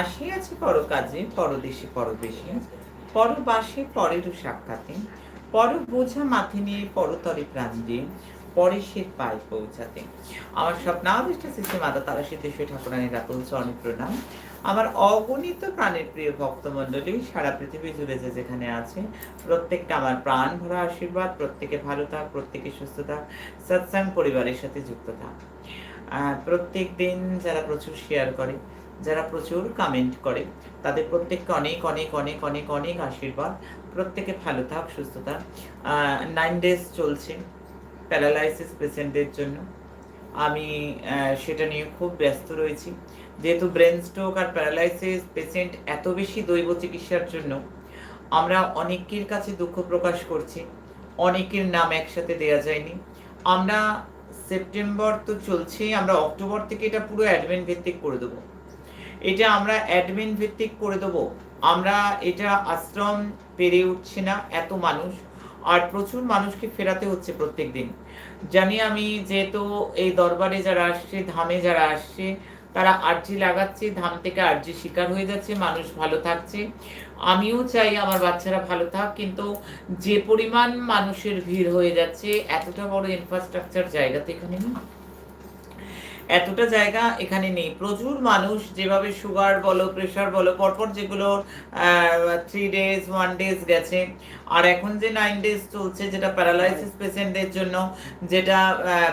আসিয়াছি পর কাজে পরদেশে পরবেশে, পরবাসে পরেরও সাক্ষাতে, পর বোঝা মাথে নিয়ে পরতরে প্রাণ দিয়ে সে পায় পৌঁছাতে। আমার স্বপ্নাবিষ্ট শিশু মাতা তারা সিদ্ধেশ্বর ঠাকুরানী রাতুল চরণে প্রণাম। আমার অগণিত প্রাণের প্রিয় ভক্তমণ্ডলী, সারা পৃথিবী জুড়ে যে যেখানে আছে, প্রত্যেকটা আমার প্রাণ ভরা আশীর্বাদ, প্রত্যেকে ভালো থাক, প্রত্যেকে সুস্থ থাক সৎসাং পরিবারের সাথে যুক্ত থাক। প্রত্যেক দিন যারা প্রচুর শেয়ার করে যারা প্রচুর কমেন্ট করে, তাদের প্রত্যেককে অনেক অনেক অনেক অনেক অনেক আশীর্বাদ। প্রত্যেকে ভালো থাক, সুস্থ থাক। নাইন ডেজ চলছে প্যারালাইসিস পেশেন্টদের জন্য। আমি সেটা নিয়ে খুব ব্যস্ত রয়েছি। যেহেতু ব্রেন স্ট্রোক আর প্যারালাইসিস পেশেন্ট এত বেশি দৈব চিকিৎসার জন্য, আমরা অনেকের কাছে দুঃখ প্রকাশ করছি। অনেকের নাম একসাথে দেয়া যায়নি। আমরা সেপ্টেম্বর তো চলছেই, আমরা অক্টোবর থেকে এটা পুরো অ্যাডমিন ভিত্তিক করে দেবো। এটা আমরা অ্যাডমিন ভিত্তিক করে দেবো। আমরা এটা আশ্রম পেরে উঠছে না, এত মানুষ। আর প্রচুর মানুষকে ফেরাতে হচ্ছে প্রত্যেক দিন জানি আমি যেহেতু এই দরবারে যারা আসছে, ধামে যারা আসছে, তারা আর্জি লাগাচ্ছে, ধাম থেকে আর্জি শিকার হয়ে যাচ্ছে, মানুষ ভালো থাকছে। আমিও চাই আমার বাচ্চারা ভালো থাক, কিন্তু যে পরিমাণ মানুষের ভিড় হয়ে যাচ্ছে, এতটা বড় ইনফ্রাস্ট্রাকচার জায়গা তো এখানে নেই। এতটা জায়গা এখানে নেই। প্রচুর মানুষ যেভাবে সুগার বলো প্রেশার বলো, পরপর যেগুলো থ্রি ডেজ ওয়ান ডেজ গেছে। আর এখন যে নাইন ডেজ চলছে, যেটা প্যারালাইসিস পেশেন্টদের জন্য, যেটা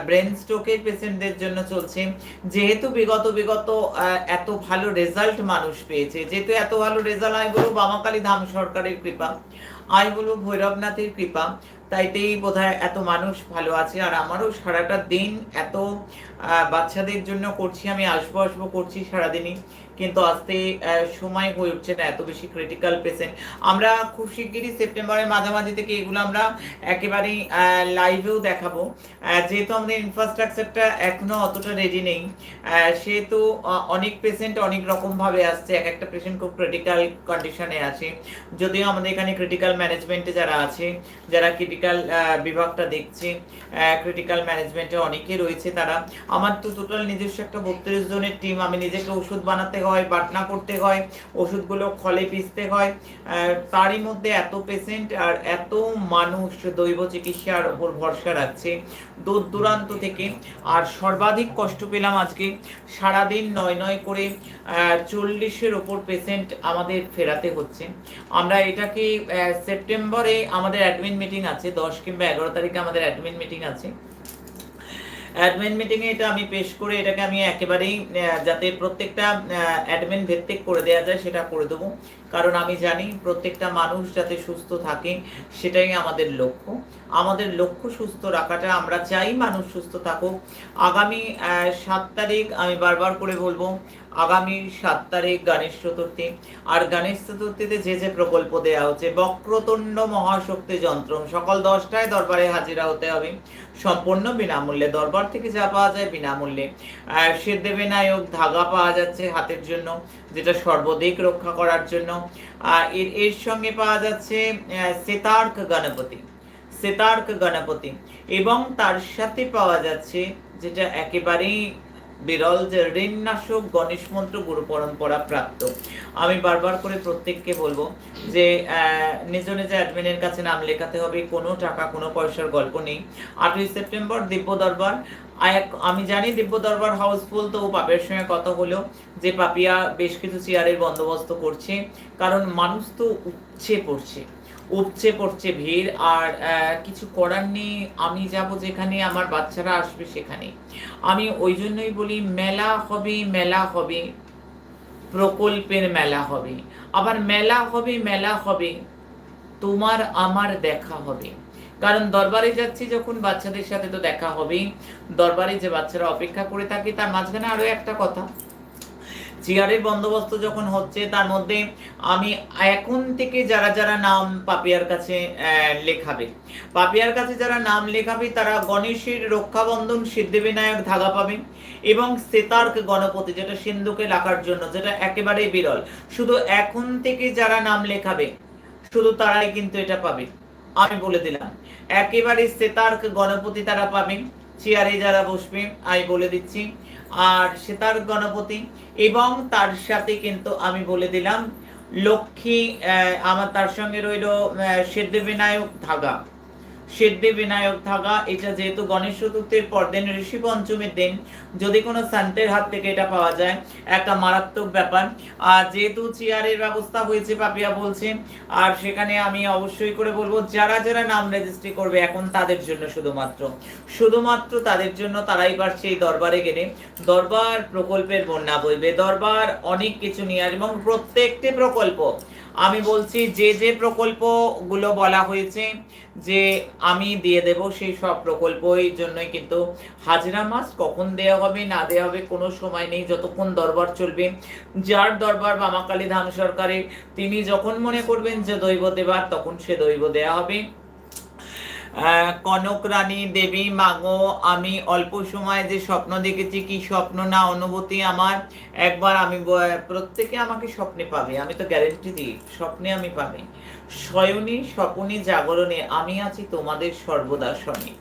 ব্রেন স্ট্রোকের পেশেন্টদের জন্য চলছে, যেহেতু বিগত বিগত এত ভালো রেজাল্ট মানুষ পেয়েছে, যেহেতু এত ভালো রেজাল্ট আমি বলব বামাকালী ধাম সরকারের কৃপা আমি বলব ভৈরবনাথের কৃপা তাইতেই বোধহয় এত মানুষ ভালো আছে। আর আমারও সারাটা দিন এত বাচ্চাদের জন্য করছি, আমি আসব আসব করছি সারাদিনই। কিন্তু আসতে সময় হয়ে উঠছে না, এত বেশি ক্রিটিক্যাল পেশেন্ট আমরা খুব শিগগিরই সেপ্টেম্বরের মাঝামাঝি থেকে এগুলো আমরা একেবারেই লাইভেও দেখাবো। যেহেতু আমাদের ইনফ্রাস্ট্রাকচারটা এখনও অতটা রেডি নেই সেহেতু অনেক পেশেন্ট অনেক রকমভাবে আসছে, এক একটা পেশেন্ট খুব ক্রিটিক্যাল কন্ডিশনে আছে। যদিও আমাদের এখানে ক্রিটিক্যাল ম্যানেজমেন্টে যারা আছে, যারা ক্রিটিক্যাল বিভাগটা দেখছে ক্রিটিক্যাল ম্যানেজমেন্টে অনেকে রয়েছে তারা। আমার তো টোটাল নিজস্ব একটা বত্রিশ জনের টিম আমি নিজেকে ওষুধ বানাতে হয় বাটনা করতে হয়, ওষুধগুলো খলে পিসতে হয় তারই মধ্যে এত পেশেন্ট আর এত মানুষ দৈব চিকিৎসার ওপর ভরসা রাখছে। দূর দূরান্ত থেকে আর সর্বাধিক কষ্ট পেলাম আজকে। সারাদিন নয় নয় করে চল্লিশের ওপর পেশেন্ট আমাদের ফেরাতে হচ্ছে। আমরা এটাকে সেপ্টেম্বরে আমাদের অ্যাডমিন মিটিং আছে, দশ কিংবা এগারো তারিখে আমাদের অ্যাডমিন মিটিং আছে। অ্যাডমিন মিটিংয়ে এটা আমি পেশ করে এটাকে আমি একেবারেই যাতে প্রত্যেকটা অ্যাডমিন ভিত্তিক করে দেওয়া যায় সেটা করে দেবো। কারণ আমি জানি প্রত্যেকটা মানুষ যাতে সুস্থ থাকে সেটাই আমাদের লক্ষ্য। আমাদের লক্ষ্য সুস্থ রাখাটা আমরা চাই মানুষ সুস্থ থাকুক। আগামী সাত তারিখ আমি বারবার করে বলব আগামী সাত তারিখ গণেশ চতুর্থী। আর গণেশ চতুর্থীতে যে যে প্রকল্প দেওয়া হচ্ছে, বক্রতুণ্ড মহাশক্তি যন্ত্র সকাল দশটায় দরবারে হাজিরা হতে হবে। সম্পূর্ণ বিনামূল্যে, দরবার থেকে যা পাওয়া যায় বিনামূল্যে। আর সিদ্ধেবে নায়ক ধাগা পাওয়া যাচ্ছে হাতের জন্য, যেটা সর্বদিক রক্ষা করার জন্য। এর এর সঙ্গে পাওয়া যাচ্ছে সেতার্ক গণপতি সেতার্ক গণপতি। এবং তার সাথে পাওয়া যাচ্ছে, যেটা একেবারেই বিরল যে ঋণনাশক গণেশ মন্ত্র গুরু পরম্পরা প্রাপ্ত। আমি বারবার করে প্রত্যেককে বলব যে নিজ নিজ অ্যাডমিনের কাছে নাম লেখাতে হবে, কোনো টাকা, কোনো পয়সার গল্প নেই। আটই সেপ্টেম্বর দিব্য দরবার। আমি জানি দিব্য দরবার হাউসফুল তো পাপের সঙ্গে কথা হলো যে পাপিয়া বেশ কিছু চেয়ারের বন্দোবস্ত করছে, কারণ মানুষ তো উচ্ছে পড়ছে। উপচে পড়ছে ভিড় আর কিছু করার নেই। আমি যাব যেখানে আমার বাচ্চারা আসবে সেখানে আমি ওই জন্যই বলি, মেলা হবে মেলা হবে। প্রকল্পের মেলা হবে। আবার মেলা হবে মেলা হবে। তোমার, আমার দেখা হবে। কারণ দরবারে যাচ্ছি যখন বাচ্চাদের সাথে তো দেখা হবেই। দরবারে যে বাচ্চারা অপেক্ষা করে থাকে, তার মাঝখানে আরও একটা কথা। চেয়ারের বন্দোবস্ত যখন হচ্ছে, তার মধ্যে আমি এখন থেকে যারা যারা নাম পাপিয়ার কাছে লেখাবে, পাপিয়ার কাছে যারা নাম লেখাবে, তারা গণেশের রক্ষাবন্ধন সিদ্ধিবিনায়ক ধাগা পাবে এবং সেতার্ক গণপতি, যেটা সিন্ধুকে লেখার জন্য, যেটা একেবারেই বিরল। শুধু এখন থেকে যারা নাম লেখাবে, শুধু তারাই কিন্তু এটা পাবে। আমি বলে দিলাম, একেবারে সেতার্ক গণপতি তারা পাবেন চেয়ারে যারা বসবে, আমি বলে দিচ্ছি আর সেতার গণপতি। এবং তার সাথে কিন্তু আমি বলে দিলাম, লক্ষ্মী আমার তার সঙ্গে রইল সিদ্ধিবিনায়ক ধাগা। সিদ্ধি বিনায়ক থাকা, এটা যেহেতু গণেশ চতুর্থীর পরদিন ঋষি পঞ্চমীর দিন, যদি কোনো সান্তের হাত থেকে এটা পাওয়া যায়, একটা মারাত্মক ব্যাপার। আর যেহেতু চেয়ারের ব্যবস্থা হয়েছে, পাপিয়া বলছে, আর সেখানে আমি অবশ্যই করে বলব, যারা যারা নাম রেজিস্ট্রি করবে, এখন তাদের জন্য শুধুমাত্র। শুধুমাত্র তাদের জন্য তারাই পারছে এই দরবারে গেলে। দরবার প্রকল্পের বন্যা বইবে, দরবার অনেক কিছু নিয়ে আসবে, এবং প্রত্যেকটি প্রকল্প আমি বলছি যে যে প্রকল্পগুলো বলা হয়েছে যে আমি দিয়ে দেব, সেই সব প্রকল্প এই জন্যই কিন্তু হাজিরা মাস কখন দেওয়া হবে, না দেওয়া হবে কোনো সময় নেই, যতক্ষণ দরবার চলবে। যার দরবার বামাকালী ধাম সরকারের, তিনি যখন মনে করবেন যে দৈব দেবার, তখন সে দৈব দেয়া হবে। কনক রানী, দেবী, মাগো, আমি অল্প সময় যে স্বপ্ন দেখেছি, কি স্বপ্ন না অনুভূতি আমার? একবার আমি প্রত্যেকে আমাকে স্বপ্নে পাবে, আমি তো গ্যারেন্টি দিই, স্বপ্নে আমি পাবে। শয়নী স্বপনে জাগরণে আমি আছি তোমাদের সর্বদা শনি।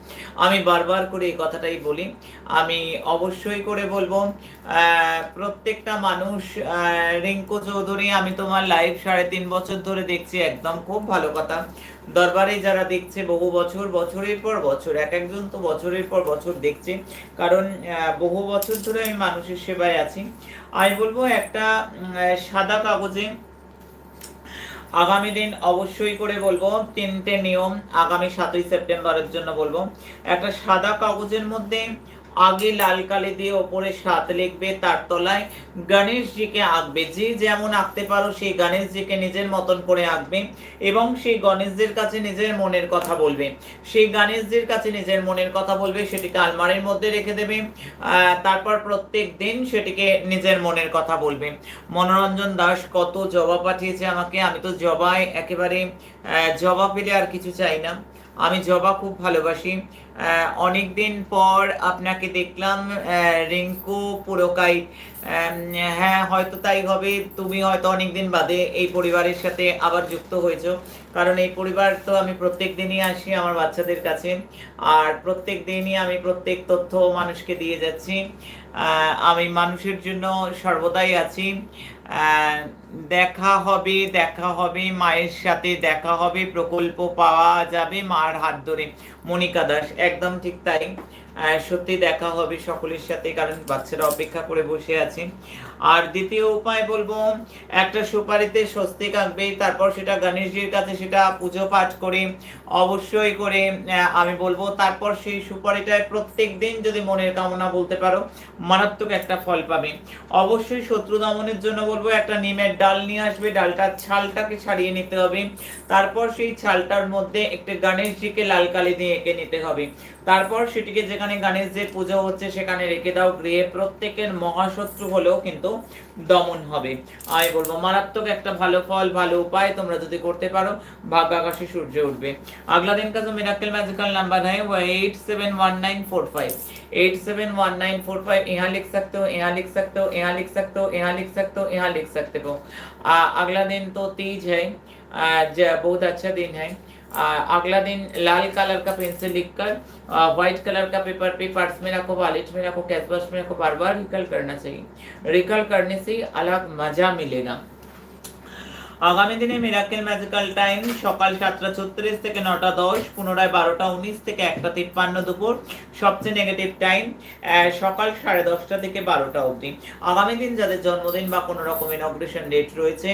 আমি বারবার করে এই কথাটাই বলি, আমি অবশ্যই করে বলব প্রত্যেকটা মানুষ রিঙ্কু চৌধুরী, আমি তোমার লাইভ সাড়ে তিন বছর ধরে দেখছি, একদম খুব ভালো কথা। দরবারে যারা দেখছে, বহু বছর বছরের পর বছর, এক একজন তো বছরের পর বছর দেখছে। কারণ বহু বছর ধরে আমি মানুষের সেবায় আছি। আমি বলব একটা সাদা কাগজে আগামী দিন অবশ্যই করে বলব, তিনটে নিয়ম আগামী সাতই সেপ্টেম্বরের জন্য বলব। একটা সাদা কাগজের মধ্যে আগে লাল কালি দিয়ে ওপরে সাত লিখবে, তার তলায় গণেশজিকে আঁকবে। যে যেমন আঁকতে পারো, সেই গণেশজিকে নিজের মতন করে আঁকবে এবং সেই গণেশজির কাছে নিজের মনের কথা বলবে। সেই গণেশজির কাছে নিজের মনের কথা বলবে, সেটিকে আলমারির মধ্যে রেখে দেবে তারপর প্রত্যেক দিন সেটিকে নিজের মনের কথা বলবে। মনোরঞ্জন দাস কত জবা পাঠিয়েছে আমাকে, আমি তো জবায় একেবারে জবা পেলে আর কিছু চাই না। আমি জবা খুব ভালোবাসি। অনেক দিন পর আপনাকে দেখলাম রিঙ্কু পুরকাই। হ্যাঁ হয়তো তাই হবে, তুমি হয়তো অনেকদিন বাদে এই পরিবারের সাথে আবার যুক্ত হয়েছো। কারণ এই পরিবার তো আমি প্রত্যেক দিনই আসি আমার বাচ্চাদের কাছে। আর প্রত্যেক দিনই আমি প্রত্যেক তথ্য মানুষকে দিয়ে যাচ্ছি। আমি মানুষের জন্য সর্বদাই আছি। দেখা হবে দেখা হবে, মায়ের সাথে দেখা হবে, প্রকল্প পাওয়া যাবে মার হাত ধরে। মনিকা দাস, একদম ঠিক তাই। সত্যি দেখা হবে সকলের সাথে, কারণ বাচ্চারা অপেক্ষা করে বসে আছে। আর দ্বিতীয় উপায় বলব, একটা সুপারিতে স্বস্তিক আঁকবে, তারপর সেটা গণেশজির কাছে সেটা পুজো পাঠ করে, অবশ্যই করে আমি বলব, তারপর সেই সুপারিটায় প্রত্যেক দিন যদি মনের কামনা বলতে পারো, মারাত্মক একটা ফল পাবে। অবশ্যই শত্রু দমনের জন্য বলব, একটা নিমের ডাল নিয়ে আসবে, ডালটার ছালটাকে ছাড়িয়ে নিতে হবে। তারপর সেই ছালটার মধ্যে একটা গণেশজিকে লাল কালি দিয়ে এঁকে নিতে হবে। তারপর সেটিকে যেখানে গণেশজির পুজো হচ্ছে সেখানে রেখে দাও গৃহে প্রত্যেকের মহাশত্রু হলেও কিন্তু দমন হবে আমি বলবো মারাত্মক একটা ভালো ফল ভালো উপায় তোমরা যদি করতে পারো ভাগ্য আকাশে সূর্য उठबे अगला दिन का जो मिराकल मैजिकल नंबर है वो eight seven one nine four five eight seven one nine four five यहाँ लिख सकते हो यहाँ लिख सकते हो यहाँ लिख सकते हो यहाँ लिख सकते हो यहाँ लिख सकते हो आ, अगला दिन तो तीज है आ, ज- बहुत अच्छा दिन है आ, अगला दिन लाल कलर का पेंसिल लिखकर व्हाइट कलर का पेपर पे पर्स में रखो, वॉलेट में रखो कैश में रखो, बार बार रिकल करना चाहिए। रिकल करने से अलग मज़ा मिलेगा। আগামী দিনে মিরাকেল ম্যাজিক্যাল টাইম সকাল সাতটা ছত্রিশ থেকে নটা দশ, পুনরায় বারোটা উনিশ থেকে একটা তিপ্পান্ন দুপুর, সবচেয়ে নেগেটিভ টাইম সকাল সাড়ে দশটা থেকে বারোটা অবধি। আগামী দিন যাদের জন্মদিন বা কোনো রকম ইনগ্রেশন ডেট রয়েছে,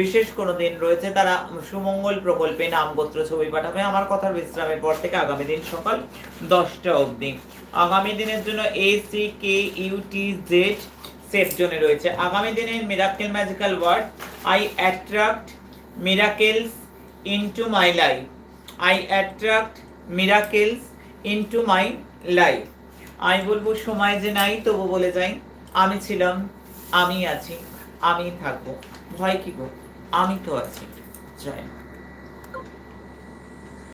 বিশেষ কোনো দিন রয়েছে, তারা সুমঙ্গল প্রকল্পে নাম গোত্র ছবি পাঠাবে। আমার কথার বিশ্রামের পর থেকে আগামী দিন সকাল দশটা অবধি। আগামী দিনের জন্য A C K U T Z safe জোনে রয়েছে। আগামী দিনে miracle magical word I attract miracles into my life I attract miracles into my life আমি বলব, সময় যে নাই, তবু বলে যাই, আমি ছিলাম, আমি আছি, আমি থাকব। ভয় কি গো? আমি তো আছি। জয়।